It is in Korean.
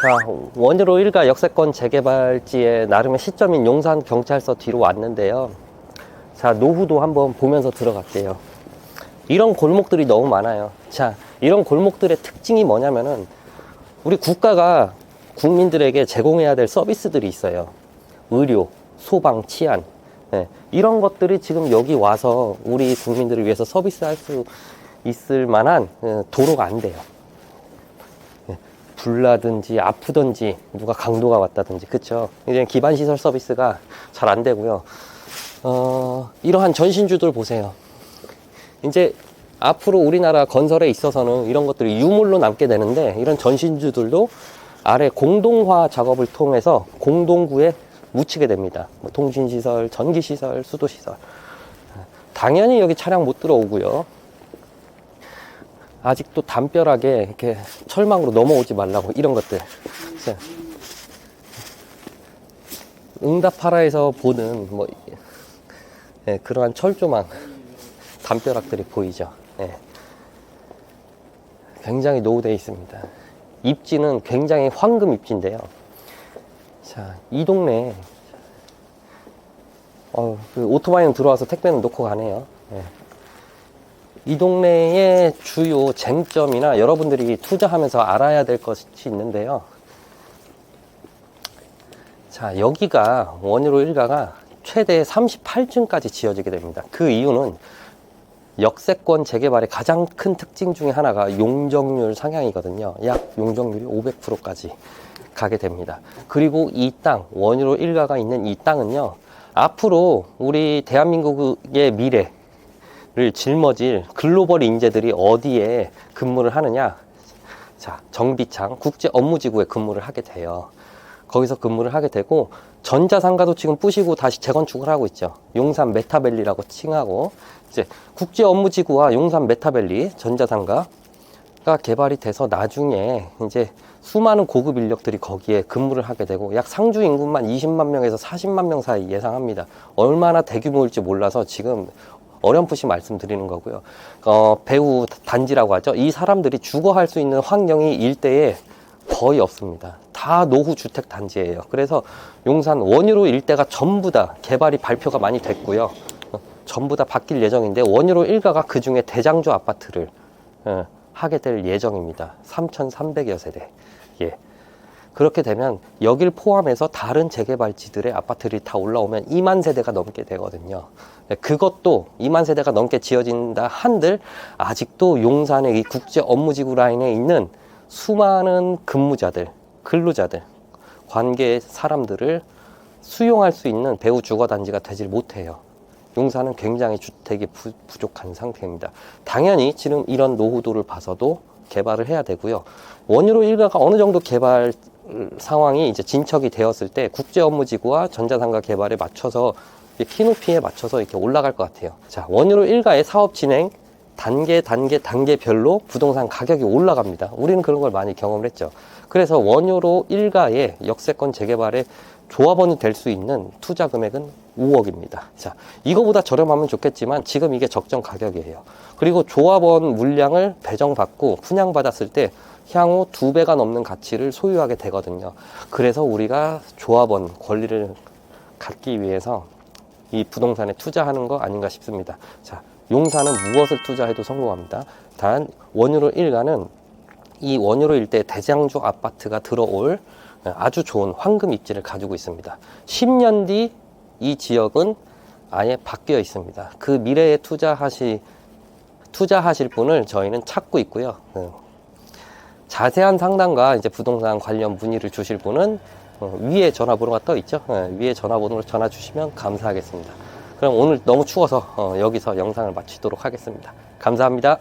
자, 원유로 일가 역세권 재개발지의 나름의 시점인 용산 경찰서 뒤로 왔는데요. 자, 노후도 한번 보면서 들어갈게요. 이런 골목들이 너무 많아요. 자, 이런 골목들의 특징이 뭐냐면은 우리 국가가 국민들에게 제공해야 될 서비스들이 있어요. 의료, 소방, 치안. 예, 이런 것들이 지금 여기 와서 우리 국민들을 위해서 서비스할 수 있을 만한 예, 도로가 안 돼요. 불나든지 아프든지 누가 강도가 왔다든지 그쵸? 이제 기반 시설 서비스가 잘 안 되고요. 어, 이러한 전신주들 보세요. 이제 앞으로 우리나라 건설에 있어서는 이런 것들이 유물로 남게 되는데 이런 전신주들도 아래 공동화 작업을 통해서 공동구에 묻히게 됩니다. 뭐 통신시설, 전기시설, 수도시설. 당연히 여기 차량 못 들어오고요 아직도 담벼락에 이렇게 철망으로 넘어오지 말라고 이런 것들. 그래서 응답하라에서 보는 뭐 예, 그러한 철조망 담벼락들이 보이죠. 예. 굉장히 노후되어 있습니다. 입지는 굉장히 황금 입지인데요. 자, 이 동네 어, 그 오토바이는 들어와서 택배는 놓고 가네요. 예. 이 동네의 주요 쟁점이나 여러분들이 투자하면서 알아야 될 것이 있는데요. 자, 여기가 원유로 일가가 최대 38층까지 지어지게 됩니다. 그 이유는 역세권 재개발의 가장 큰 특징 중에 하나가 용적률 상향이거든요. 약 용적률이 500%까지 가게 됩니다. 그리고 이 땅, 원유로 일가가 있는 이 땅은요, 앞으로 우리 대한민국의 미래, 를 짊어질 글로벌 인재들이 어디에 근무를 하느냐? 자, 정비창 국제 업무지구에 근무를 하게 돼요. 거기서 근무를 하게 되고 전자상가도 지금 부시고 다시 재건축을 하고 있죠. 용산 메타밸리라고 칭하고 이제 국제 업무지구와 용산 메타밸리 전자상가가 개발이 돼서 나중에 이제 수많은 고급 인력들이 거기에 근무를 하게 되고 약 상주 인구만 20만 명에서 40만 명 사이 예상합니다. 얼마나 대규모일지 몰라서 지금 어렴풋이 말씀드리는 거고요. 어, 배우 단지라고 하죠. 이 사람들이 주거할 수 있는 환경이 일대에 거의 없습니다. 다 노후 주택 단지예요. 그래서 용산 원유로 일대가 전부 다 개발이 발표가 많이 됐고요. 어, 전부 다 바뀔 예정인데 원유로 일가가 그 중에 대장주 아파트를 어, 하게 될 예정입니다. 3,300여 세대. 예. 그렇게 되면 여길 포함해서 다른 재개발지들의 아파트들이 다 올라오면 2만 세대가 넘게 되거든요. 네, 그것도 2만 세대가 넘게 지어진다 한들 아직도 용산의 이 국제 업무지구 라인에 있는 수많은 근무자들, 근로자들, 관계 사람들을 수용할 수 있는 배우 주거 단지가 되질 못해요. 용산은 굉장히 주택이 부, 부족한 상태입니다. 당연히 지금 이런 노후도를 봐서도 개발을 해야 되고요. 원유로 일가가 어느 정도 개발 상황이 이제 진척이 되었을 때 국제 업무지구와 전자상가 개발에 맞춰서 키높이에 맞춰서 이렇게 올라갈 것 같아요. 자, 원유로 일가의 사업 진행 단계, 단계, 단계별로 부동산 가격이 올라갑니다. 우리는 그런 걸 많이 경험을 했죠. 그래서 원유로 일가의 역세권 재개발에 조합원이 될 수 있는 투자 금액은 5억입니다. 자, 이거보다 저렴하면 좋겠지만 지금 이게 적정 가격이에요. 그리고 조합원 물량을 배정받고 분양받았을 때 향후 두 배가 넘는 가치를 소유하게 되거든요. 그래서 우리가 조합원 권리를 갖기 위해서 이 부동산에 투자하는 거 아닌가 싶습니다. 자, 용산은 무엇을 투자해도 성공합니다. 단 원유로 일가는 이 원유로 일대 대장주 아파트가 들어올 아주 좋은 황금 입지를 가지고 있습니다. 10년 뒤 이 지역은 아예 바뀌어 있습니다. 그 미래에 투자하시 투자하실 분을 저희는 찾고 있고요. 네. 자세한 상담과 이제 부동산 관련 문의를 주실 분은 어, 위에 전화번호가 떠 있죠. 네, 위에 전화번호로 전화 주시면 감사하겠습니다. 그럼 오늘 너무 추워서 어, 여기서 영상을 마치도록 하겠습니다. 감사합니다.